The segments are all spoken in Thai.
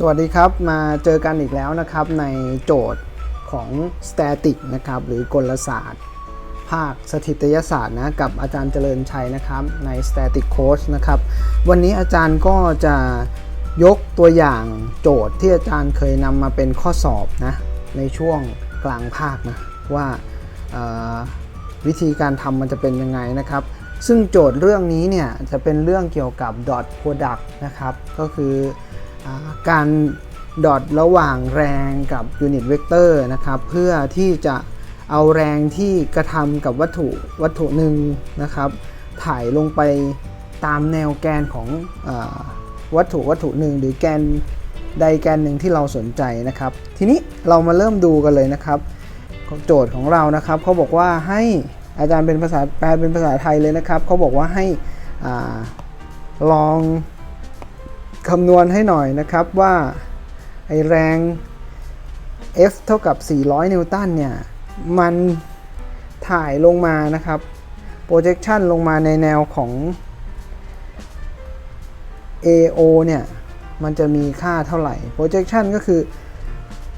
สวัสดีครับมาเจอกันอีกแล้วนะครับในโจทย์ของ static นะครับหรือกลศาสตร์ ภาคสถิตยศาสตร์นะกับอาจารย์เจริญชัยนะครับใน static course นะครับวันนี้อาจารย์ก็จะยกตัวอย่างโจทย์ที่อาจารย์เคยนำมาเป็นข้อสอบนะในช่วงกลางภาคนะว่าวิธีการทำมันจะเป็นยังไงนะครับ ซึ่งโจทย์เรื่องนี้เนี่ยจะเป็นเรื่องเกี่ยวกับ dot product นะครับก็คือ การดอทระหว่างแรงกับยูนิตเวกเตอร์นะครับเพื่อที่จะเอาแรงที่กระทำกับวัตถุวัตถุหนึ่งนะครับ ถ่ายลงไปตามแนวแกนของอวัตถุวัตถุหนึ่งหรือแกนใดแกนหนึ่งที่เราสนใจนะครับ ทีนี้เรามาเริ่มดูกันเลยนะครับ โจทย์ของเรานะครับเขาบอกว่าให้อาจารย์เป็นภาษาแปลเป็นภาษาไทยเลยนะครับเขาบอกว่าให้อลอง คำนวณให้หน่อยนะครับว่าไอแรง F เท่ากับ 400 นิวตันเนี่ย มันถ่ายลงมานะครับ projection ลงมาในแนวของ AO เนี่ย มันจะมีค่าเท่าไหร่ projection ก็คือ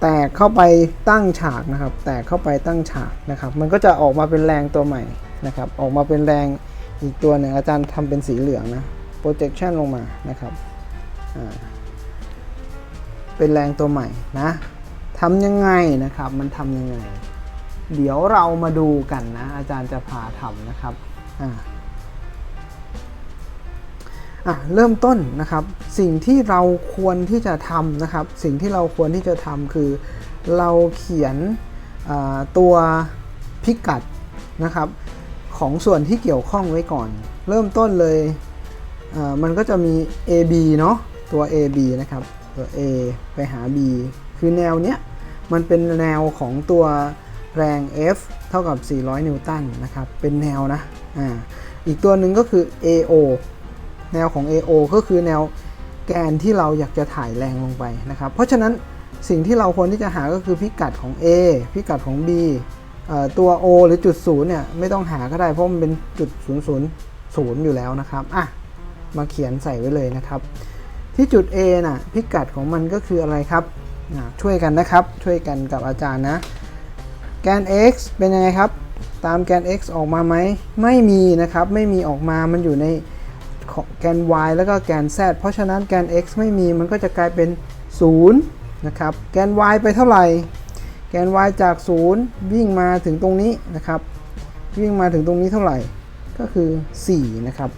แตกเข้าไปตั้งฉากนะครับ แตกเข้าไปตั้งฉากนะครับ มันก็จะออกมาเป็นแรงตัวใหม่นะครับ ออกมาเป็นแรงอีกตัวหนึ่งอาจารย์ทำเป็นสีเหลืองนะ projection ลงมานะครับ เป็นแรงตัวใหม่นะทำยังไงนะครับ มันทำยังไง เดี๋ยวเรามาดูกันนะ อาจารย์จะพาทำนะครับอ่าอะเริ่มต้นนะครับ สิ่งที่เราควรที่จะทำนะครับ สิ่งที่เราควรที่จะทำคือ เราเขียนตัวพิกัดนะครับ ของส่วนที่เกี่ยวข้องไว้ก่อน เริ่มต้นเลยมันก็จะมี AB เนาะ ตัว AB นะครับ ตัว A ไปหา B คือแนวเนี้ยมันเป็นแนวของตัวแรง F เท่ากับ 400 นิวตันนะครับ เป็นแนวนะอ่าอีกตัวหนึ่งก็คือ AO แนวของ AO ก็คือแนวแกนที่เราอยากจะถ่ายแรงลงไปนะครับ เพราะฉะนั้นสิ่งที่เราควรที่จะหาก็คือพิกัดของ A พิกัดของ B ตัว O หรือจุด0เนี่ยไม่ต้องหาก็ได้เพราะมันเป็นจุด0 0 0อยู่แล้วนะครับ อะ มาเขียนใส่ไว้เลยนะครับ ที่จุด A น่ะพิกัดของมันก็คืออะไรครับช่วยกันนะครับ ช่วยกันกับอาจารย์นะ แกน x เป็นยังไงครับ ตามแกน x ออกมาไหม ไม่มีนะครับ ไม่มีออกมา มันอยู่ในแกน y แล้วก็แกน z เพราะฉะนั้นแกน x ไม่มี มันก็จะกลายเป็น 0 นะครับ แกน y ไปเท่าไหร่ แกน y จาก 0 วิ่งมาถึงตรงนี้นะครับ วิ่งมาถึงตรงนี้เท่าไหร่ ก็คือ 4 นะครับ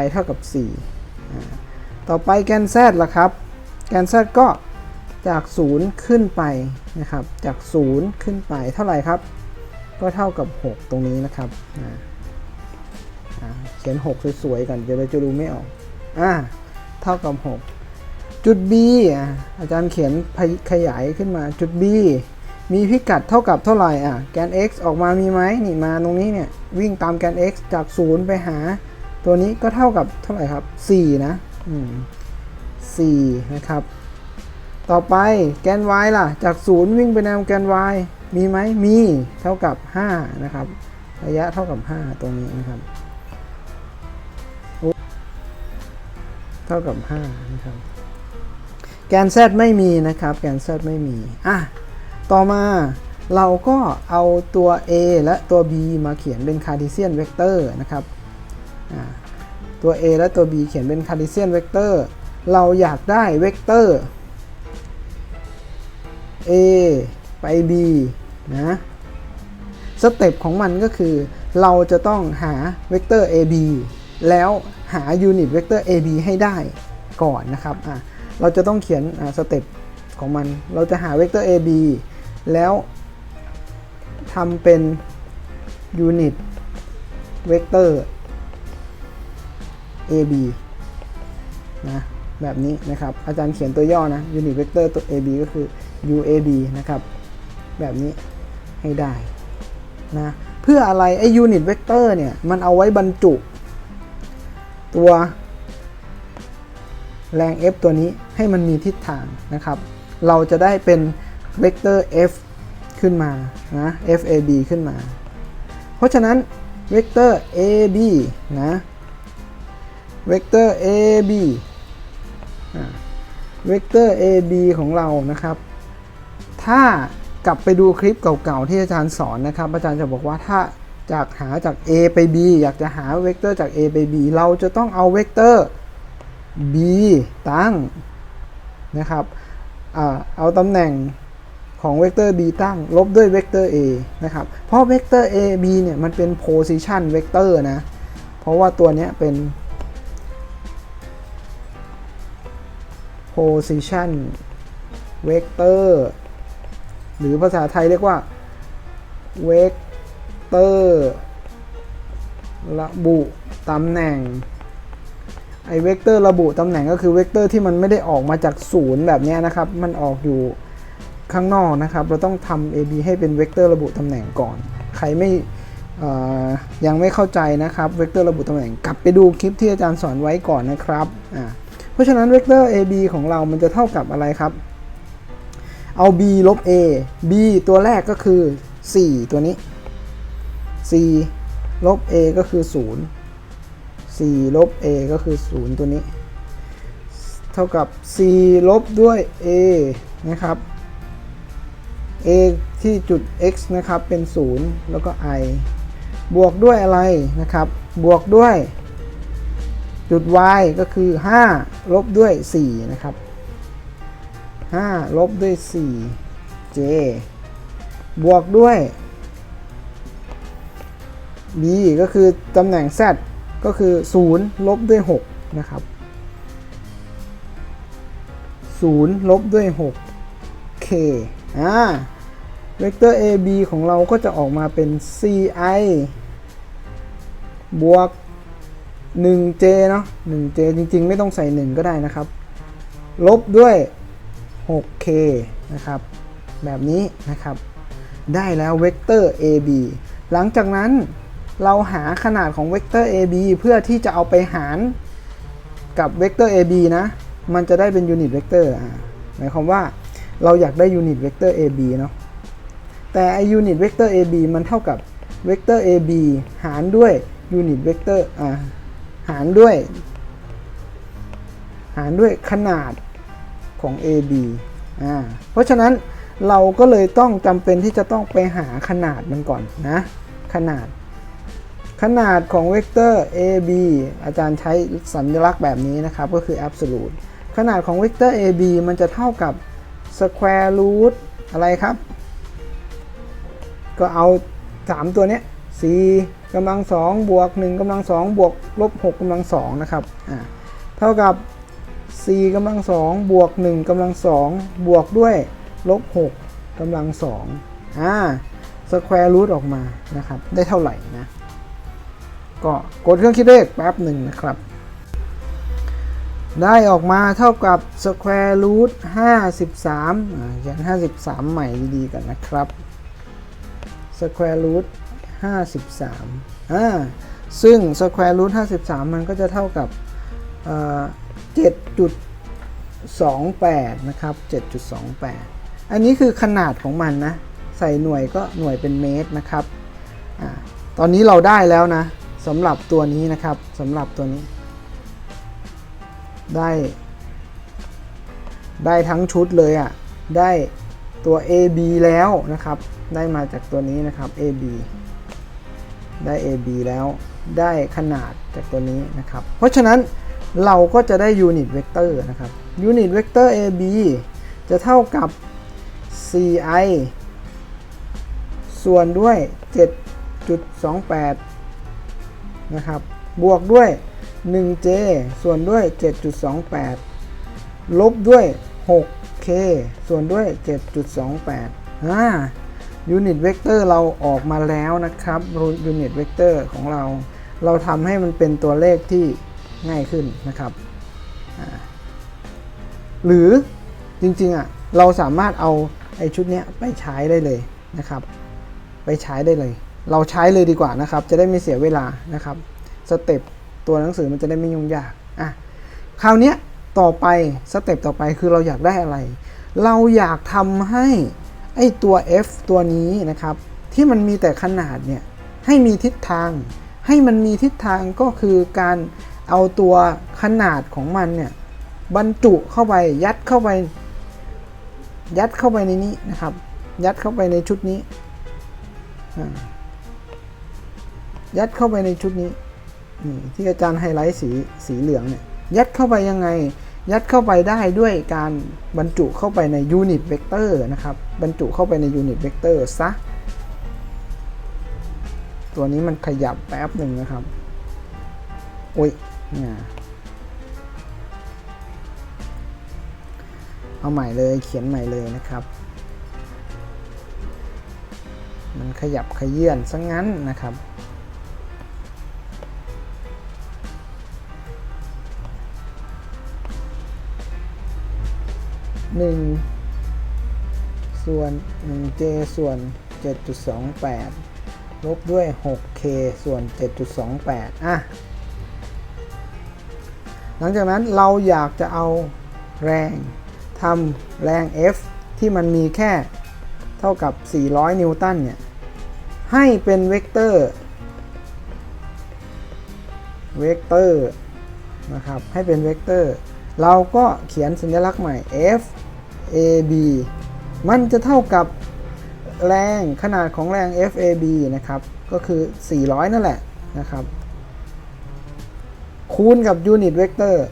y เท่ากับ4อ่า ต่อไปแกน z ล่ะครับ แกน z ก็จาก 0 ขึ้นไปนะครับ จาก 0 ขึ้นไปเท่าไหร่ครับ ก็เท่ากับ 6 ตรงนี้นะครับเขียน 6 สวยๆกันเดี๋ยวเราจะดูไม่ออกอ่าเท่ากับ 6 จุด B อะอาจารย์เขียนขยายขึ้นมาจุด B มีพิกัดเท่ากับเท่าไหร่อะแกน x ออกมามีไหมนี่มาตรงนี้เนี่ยวิ่งตามแกน x จาก 0 ไปหา ตัวนี้ก็เท่ากับเท่าไหร่ครับ 4 นะ 4 นะครับ ต่อไปแกน y ล่ะ จาก 0 วิ่งไปแนวแกน y มีไหมมีเท่ากับ 5 นะครับ ระยะเท่ากับ 5 ตรงนี้นะครับ เท่ากับ 5 นะครับ แกน z ไม่มีนะครับ แกน z ไม่มี อะ ต่อมาเราก็เอาตัว a และตัว b มาเขียนเป็นคาร์ t ีเซียนเวกเตอร์นะครับ อ่า ตัว a และตัว b เขียนเป็นคาร์ t ีเซียนเวกเตอร์เราอยากได้เวกเตอร์ a ไป b นะสเต็ปของมันก็คือ เราจะต้องหาเวกเตอร์ ab แล้วหายูนิตเวกเตอร์ ab ให้ได้ก่อนนะครับอะเราจะต้องเขียนสเต็ปของมัน เราจะหาเวกเตอร์ ab แล้วทำเป็นยูนิตเวกเตอร์ ab นะแบบนี้นะครับ อาจารย์เขียนตัวย่อนะยูนิตเวกเตอร์ตัว ab ก็คือ UAB นะครับ แบบนี้ให้ได้นะเพื่ออะไรไอ้ยูนิตเวกเตอร์เนี่ย มันเอาไว้บรรจุตัวแรง F ตัวนี้ให้มันมีทิศทางนะครับ เราจะได้เป็นเวกเตอร์ F ขึ้นมานะ FAB ขึ้นมา เพราะฉะนั้นเวกเตอร์ AB นะ เวกเตอร์ AB เวกเตอร์ AB ของเรานะครับ ถ้ากลับไปดูคลิปเก่าๆ ที่อาจารย์สอนนะครับ อาจารย์จะบอกว่าถ้าจากหาจาก A ไป B อยากจะหาเวกเตอร์จาก A ไป B เราจะต้องเอาเวกเตอร์ B ตั้งนะครับอเอาตำแหน่งของเวกเตอร์ b ตั้ง ลบด้วยเวกเตอร์ a นะครับ เพราะเวกเตอร์ a b เนี่ย มันเป็น position vector นะ เพราะว่าตัวนี้เป็น position vector หรือภาษาไทยเรียกว่า vector ระบุตำแหน่ง ไอเวกเตอร์ระบุตำแหน่งก็คือเวกเตอร์ที่มันไม่ได้ออกมาจากศูนย์แบบนี้นะครับ มันออกอยู่ข้างนอกนะครับ เราต้องทำ AB ให้เป็นเวกเตอร์ระบุตำแหน่งก่อน ใครไม่ยังไม่เข้าใจนะครับ เวกเตอร์ระบุตำแหน่ง กลับไปดูคลิปที่อาจารย์สอนไว้ก่อนนะครับอ่า เพราะฉะนั้นเวกเตอร์ AB ของเรามันจะเท่ากับอะไรครับ เอา b ลบ a b ตัวแรกก็คือ 4 ตัวนี้4ลบ a ก็คือ 0 4 ลบ a ก็คือ 0 ตัวนี้ เท่ากับ4ลบด้วย a นะครับ a ที่จุด x นะครับ เป็น 0 แล้วก็ i บวกด้วยอะไรนะครับ บวกด้วย จุด y ก็คือ 5 ลบด้วย 4 นะครับ 5 ลบด้วย 4 j บวกด้วย b ก็คือตำแหน่ง z ก็คือ 0 ลบด้วย 6 นะครับ 0 ลบด้วย 6 k อ่า เวกเตอร์ AB ของเราก็จะออกมาเป็น CI บวก 1J เนาะ 1J จริงๆ ไม่ต้องใส่ 1 ก็ได้นะครับ ลบด้วย 6K นะครับ แบบนี้นะครับ ได้แล้วเวกเตอร์ AB หลังจากนั้นเราหาขนาดของเวกเตอร์ AB เพื่อที่จะเอาไปหารกับเวกเตอร์ AB นะ มันจะได้เป็นยูนิตเวกเตอร์หมายความว่าเราอยากได้ยูนิตเวกเตอร์ AB เนาะ แต่ไอยูนิตเวกเตอร์ AB มันเท่ากับเวกเตอร์ AB หารด้วยยูนิตเวกเตอร์อ่า หารด้วย หารด้วยขนาดของ AB อ่าเพราะฉะนั้นเราก็เลยต้องจำเป็นที่จะต้องไปหาขนาดมันก่อนนะ ขนาด ขนาดของเวกเตอร์ AB อาจารย์ใช้สัญลักษณ์แบบนี้นะครับ ก็คือ absolute ขนาดของเวกเตอร์ AB มันจะเท่ากับ square root อะไรครับ ก็เอา 3 ตัวเนี้ย 4กำลัง2บวก1กำลัง2บวกลบ6กำลัง2นะครับอ่าเท่ากับ 4กำลัง2บวก1กำลัง2บวกด้วยลบ6กำลัง2อ่าสแควร์รูทออกมานะครับ ได้เท่าไหร่นะ ก็กดเครื่องคิดเลขแป๊บหนึ่งนะครับ ได้ออกมาเท่ากับ square root 53อ่าเขียน53ใหม่ดีๆกันนะครับ square root 53อ่าซึ่ง square root 53 มันก็จะเท่ากับเอ่อ7.28 นะครับ 7.28 อันนี้คือขนาดของมันนะ ใส่หน่วยก็หน่วยเป็นเมตรนะครับอาตอนนี้เราได้แล้วนะสำหรับตัวนี้นะครับสำหรับตัวนี้ ได้ ได้ทั้งชุดเลยอะ่ะ ได้ตัว AB แล้วนะครับ ได้มาจากตัวนี้นะครับ AB ได้ AB แล้วได้ขนาดจากตัวนี้นะครับ เพราะฉะนั้นเราก็จะได้ยูนิตเวกเตอร์นะครับยูนิตเวกเตอร์ AB จะเท่ากับ CI ส่วนด้วย 7.28 นะครับ บวกด้วย 1J ส่วนด้วย 7.28 ลบด้วย 6K ส่วนด้วย 7.28อ่า ยูนิตเวกเตอร์เราออกมาแล้วนะครับยูนิตเวกเตอร์ของเรา เราทำให้มันเป็นตัวเลขที่ง่ายขึ้นนะครับ หรือจริงๆอะเราสามารถเอาไอชุดเนี้ยไปใช้ได้เลยนะครับ ไปใช้ได้เลย เราใช้เลยดีกว่านะครับ จะได้ไม่เสียเวลานะครับสเต็ปตัวหนังสือมันจะได้ไม่ยุ่งยากอะคราวนี้ต่อไปสเต็ปต่อไปคือเราอยากได้อะไร เราอยากทำให้ ไอตัว f ตัวนี้นะครับ ที่มันมีแต่ขนาดเนี่ย ให้มีทิศทาง ให้มันมีทิศทางก็คือการเอาตัวขนาดของมันเนี่ย บรรจุเข้าไปยัดเข้าไป ยัดเข้าไปในนี้นะครับ ยัดเข้าไปในชุดนี้ ยัดเข้าไปในชุดนี้ที่อาจารย์ไฮไลท์สีสีเหลืองเนี่ยยัดเข้าไปยังไง ยัดเข้าไปได้ด้วยการบรรจุเข้าไปในยูนิตเวกเตอร์นะครับ บรรจุเข้าไปในยูนิตเวกเตอร์ซะ ตัวนี้มันขยับแป๊บหนึ่งนะครับ โอ้ยเนี่ยเอาใหม่เลยเขียนใหม่เลยนะครับ มันขยับขยื่นซะงั้นนะครับ หนึ่งส่วน 1j ส่วน 7.28 ลบด้วย 6k ส่วน 7.28 อะ หลังจากนั้นเราอยากจะเอาแรงทำแรง F ที่มันมีแค่เท่ากับ 400 นิวตันเนี่ย ให้เป็นเวกเตอร์ เวกเตอร์นะครับ ให้เป็นเวกเตอร์ เราก็เขียนสัญลักษณ์ใหม่ F A B มันจะเท่ากับแรงขนาดของแรง F A B นะครับ ก็คือ 400 นั่นแหละนะครับ คูณกับยูนิตเวกเตอร์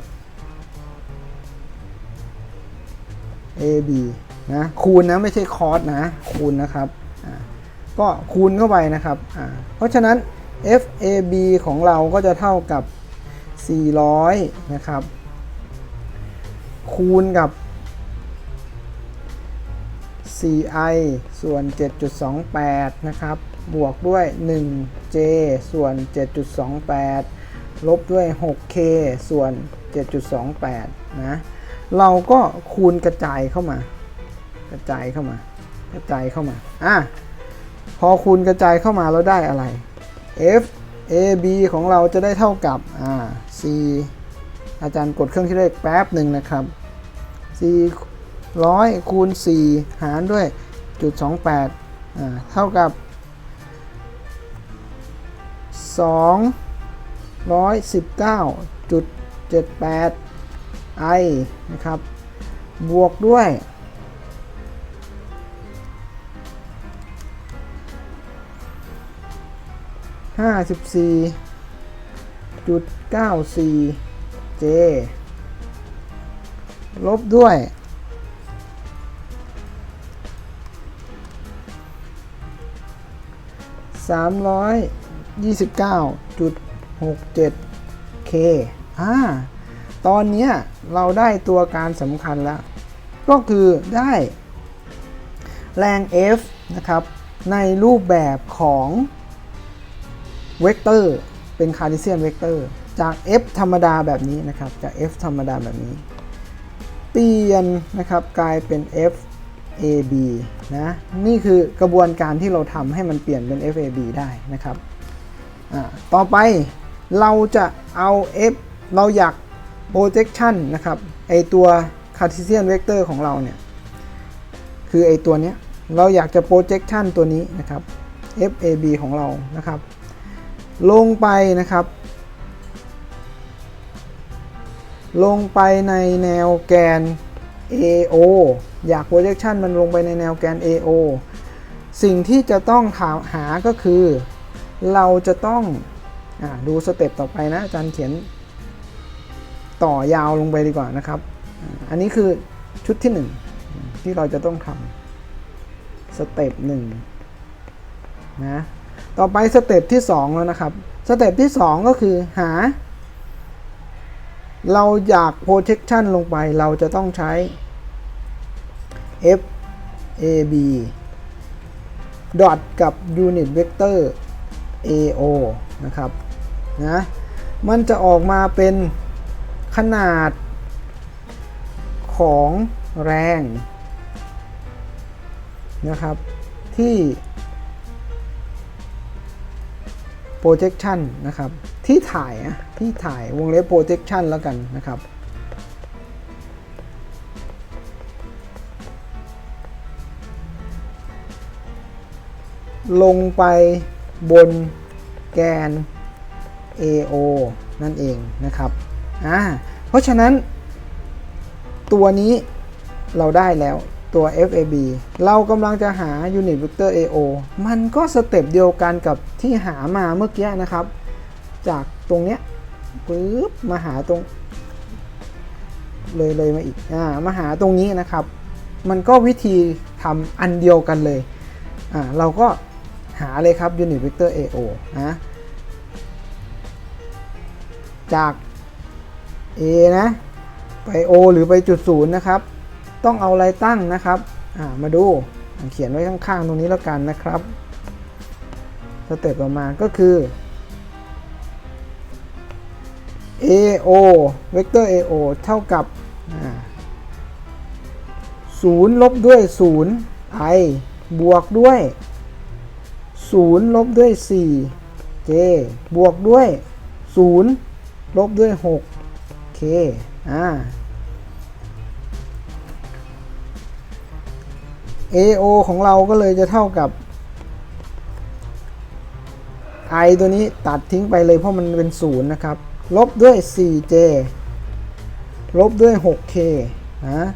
AB นะ คูณนะ ไม่ใช่คอสนะ คูณนะครับ ก็คูณเข้าไปนะครับ เพราะฉะนั้น FAB ของเราก็จะเท่ากับ 400 นะครับ คูณกับ 4i ส่วน 7.28 นะครับ บวกด้วย 1j ส่วน 7.28 ลบด้วย 6k ส่วน 7.28 นะ เราก็คูณกระจายเข้ามา กระจายเข้ามา กระจายเข้ามา อะ พอคูณกระจายเข้ามาแล้วได้อะไร f a b ของเราจะได้เท่ากับ อ่า c อาจารย์กดเครื่องคิดเลขแป๊บหนึ่งนะครับ c ร้อยคูณ4หารด้วยจุด28อ่าเท่ากับ 219.78 i นะครับ บวกด้วย 54.94 j ลบด้วย 329.67 k อ่า ตอนนี้เราได้ตัวการสำคัญแล้ว ก็คือได้แรง F นะครับ ในรูปแบบของเวกเตอร์ เป็นคาร์ดิเซียนเวกเตอร์ จาก F ธรรมดาแบบนี้นะครับ จาก F ธรรมดาแบบนี้ เปลี่ยนนะครับกลายเป็น F AB นะนี่คือกระบวนการที่เราทำให้มันเปลี่ยนเป็น FAB ได้นะครับต่อไปเราจะเอา F เราอยาก projection นะครับไอตัว Cartesian vector ของเราเนี่ยคือไอตัวเนี้ยเราอยากจะ projection ตัวนี้นะครับ FAB ของเรานะครับ ลงไปนะครับ ลงไปในแนวแกน AO อยาก projection มันลงไปในแนวแกน AO สิ่งที่จะต้องถามหาก็คือ เราจะต้องอดูสเต็ปต่อไปนะอาจารย์เขียนต่อยาวลงไปดีกว่านะครับ อันนี้คือชุดที่ 1 ที่เราจะต้องทำสเต็ปหนึ่งนะต่อไปสเต็ปที่ 2 แล้วนะครับ สเต็ปที่ 2 ก็คือหา เราอยาก projection ลงไปเราจะต้องใช้ f a b ดอทกับ unit vector a o นะครับนะมันจะออกมาเป็นขนาดของแรงนะครับที่ projection นะครับ ที่ถ่ายอะที่ถ่ายวงเล็บ projection แล้วกันนะครับ ลงไปบนแกน AO นั่นเองนะครับอ่าเพราะฉะนั้น ตัวนี้เราได้แล้วตัว FAB เรากำลังจะหา Unit Vector AO มันก็สเต็ปเดียวกันกับที่หามาเมื่อกี้นะครับ จากตรงเนี้ยปึ๊บมาหาตรง เลยเลยมาอีกอ่ามาหาตรงนี้นะครับ มันก็วิธีทำอันเดียวกันเลยอ่าเราก็หาเลยครับ Unit Vector AO นะจาก A นะ ไป O หรือไปจุดศูนย์นะครับ ต้องเอาอะไรตั้งนะครับอ่ามาดูเขียนไว้ข้างๆ ตรงนี้แล้วกันนะครับสเต็ปต่อมาก็คือ AO เวกเตอร์ AO เท่ากับศูนย์ลบด้วย 0 i บวกด้วย 0 ลบด้วย 4 j บวกด้วย 0 ลบด้วย 6 k อ่า AO ของเราก็เลยจะเท่ากับ i ตัวนี้ตัดทิ้งไปเลยเพราะมันเป็นศูนย์นะครับ ลบด้วย 4j ลบด้วย 6k นะ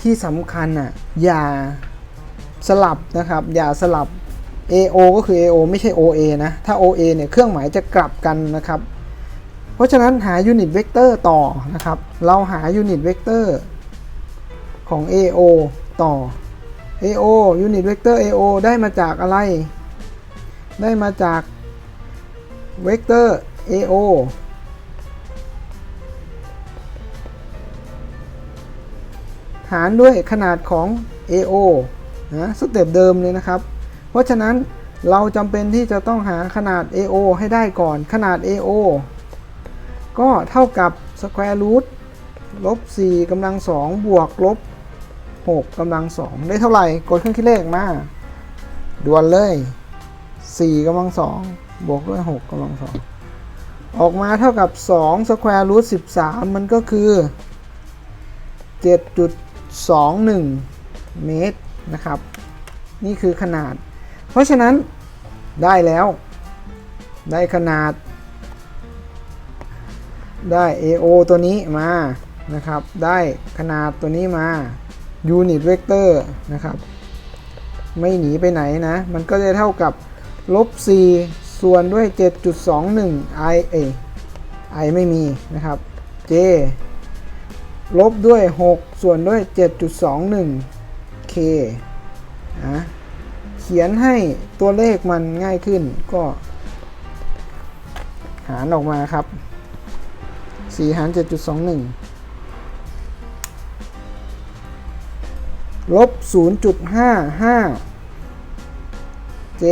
ที่สำคัญอะอย่าสลับนะครับ อย่าสลับ AO ก็คือ AO ไม่ใช่ OA นะ ถ้า OA เนี่ยเครื่องหมายจะกลับกันนะครับ เพราะฉะนั้นหายูนิตเวกเตอร์ต่อนะครับ เราหายูนิตเวกเตอร์ของ AO ต่อ AO ยูนิตเวกเตอร์ AO ได้มาจากอะไร ได้มาจากเวกเตอร์ AO หารด้วยขนาดของ AO นะสเต็ปเดิมเลยนะครับ เพราะฉะนั้นเราจำเป็นที่จะต้องหาขนาด AO ให้ได้ก่อน ขนาด AO ก็เท่ากับ square root ลบ4กำลัง2บวกลบ6กำลัง2ได้เท่าไหร่ กดเครื่องคิดเลขมาด่วนเลย 4กำลัง2บวกด้วย 6กำลัง2ออกมาเท่ากับ2 square root 13 มันก็คือ 7.21 เมตรนะครับ นี่คือขนาด เพราะฉะนั้นได้แล้ว ได้ขนาด ได้ AO ตัวนี้มานะครับ ได้ขนาดตัวนี้มา Unit Vector นะครับ ไม่หนีไปไหนนะ มันก็จะเท่ากับลบ 4 ส่วนด้วย 7.21 i a i ไม่มีนะครับ j ลบด้วย 6 ส่วนด้วย 7.21k นะเขียนให้ตัวเลขมันง่ายขึ้นก็ หารออกมาครับ 4 หาร 7.21 ลบ 0.55j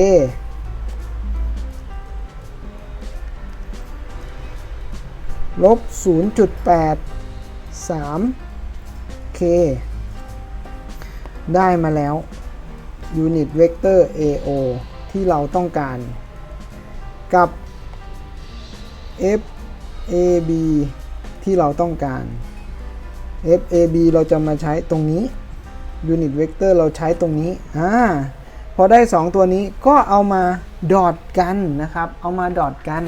ลบ 0.8 3k ได้มาแล้วยูนิตเวกเตอร์ AO ที่เราต้องการกับ FAB ที่เราต้องการ FAB เราจะมาใช้ตรงนี้ยูนิตเวกเตอร์เราใช้ตรงนี้อ่าพอได้ 2 ตัวนี้ก็เอามาดอทกันนะครับ เอามาดอทกัน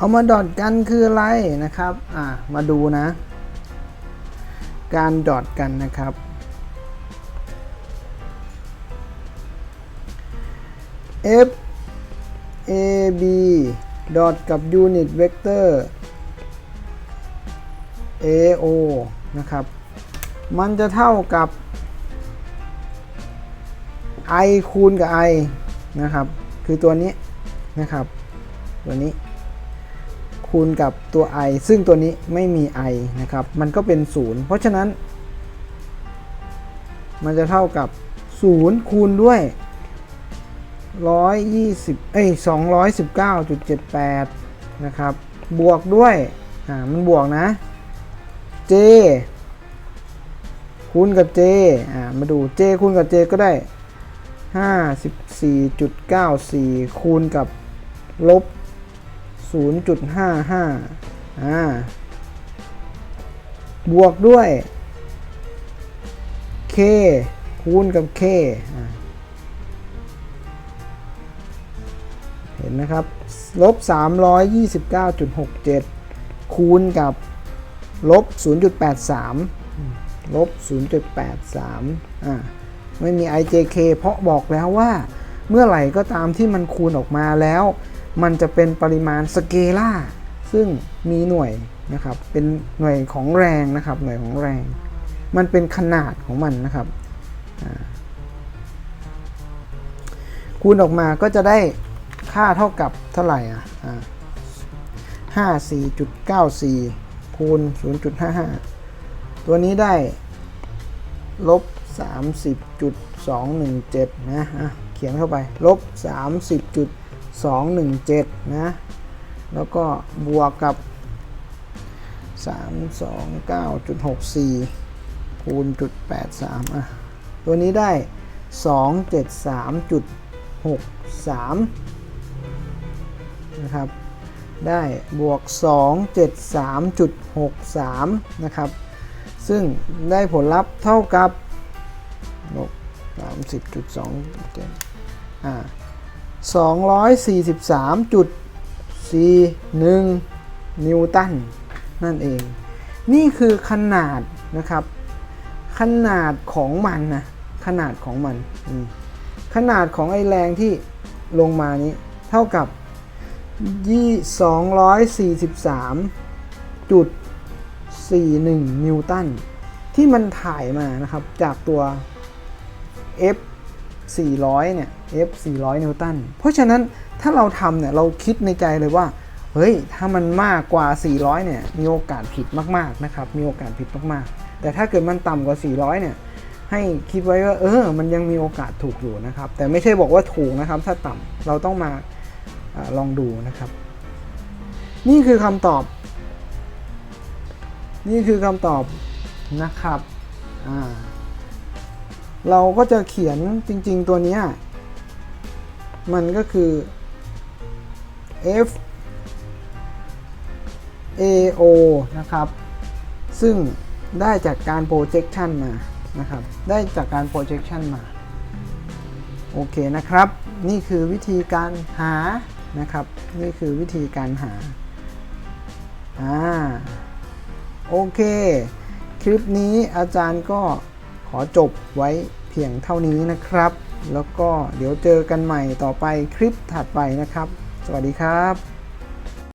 เอามาดอทกันคืออะไรนะครับอ่ามาดูนะ การดอทกันนะครับ F A B ดอทกับ Unit Vector A O นะครับ มันจะเท่ากับ i คูณกับ i นะครับ คือตัวนี้นะครับ ตัวนี้ คูณกับตัว i ซึ่งตัวนี้ไม่มี i นะครับ มันก็เป็น 0 เพราะฉะนั้น มันจะเท่ากับ 0 คูณด้วย 120 เอ้ย 219.78 นะครับ บวกด้วย อ่า มันบวกนะ j คูณกับ j อ่า มาดู j คูณกับ j ก็ได้ 54.94 คูณกับลบ 0.55อ่าบวกด้วย k คูณกับ k เห็นนะครับ ลบ 329.67 คูณกับ ลบ 0.83 ลบ 0.83 อ่า ไม่มี IJK เพราะบอกแล้วว่า เมื่อไหร่ก็ตามที่มันคูณออกมาแล้ว มันจะเป็นปริมาณสเกล่าซึ่งมีหน่วยนะครับ เป็นหน่วยของแรงนะครับ หน่วยของแรง มันเป็นขนาดของมันนะครับ คูณออกมาก็จะได้ค่าเท่ากับเท่าไหร่อะอ่า54.94คูณ0.55ตัวนี้ได้ลบ30.217นะอะเขียนเข้าไป ลบ 217 นะ แล้วก็บวกกับ 329.64 คูณจุด83อะ ตัวนี้ได้ 273.63 นะครับ ได้บวก 273.63 นะครับ ซึ่งได้ผลลัพธ์เท่ากับลบ30.2อ่า 243.41 นิวตันนั่นเอง นี่คือขนาดนะครับ ขนาดของมันนะ ขนาดของมัน ขนาดของไอแรงที่ลงมานี้ เท่ากับยี่243จุด41นิวตัน ที่มันถ่ายมานะครับ จากตัว F 400 เนี่ย F 400 นิวตัน เพราะฉะนั้นถ้าเราทำเนี่ยเราคิดในใจเลยว่า เฮ้ย ถ้ามันมากกว่า 400 เนี่ย มีโอกาสผิดมากๆนะครับ มีโอกาสผิดมากๆ แต่ถ้าเกิดมันต่ำกว่า 400 เนี่ย ให้คิดไว้ว่า เออ มันยังมีโอกาสถูกอยู่นะครับ แต่ไม่ใช่บอกว่าถูกนะครับ ถ้าต่ำเราต้องมาอลองดูนะครับ นี่คือคำตอบ นี่คือคำตอบนะครับ อ่า เราก็จะเขียนจริง ๆ ตัวนี้มันก็คือ F A O นะครับ ซึ่งได้จากการ projection มานะครับ ได้จากการ projection มา โอเคนะครับ นี่คือวิธีการหานะครับ นี่คือวิธีการหา อ่า โอเค คลิปนี้อาจารย์ก็ ขอจบไว้เพียงเท่านี้นะครับ แล้วก็เดี๋ยวเจอกันใหม่ต่อไปคลิปถัดไปนะครับ สวัสดีครับ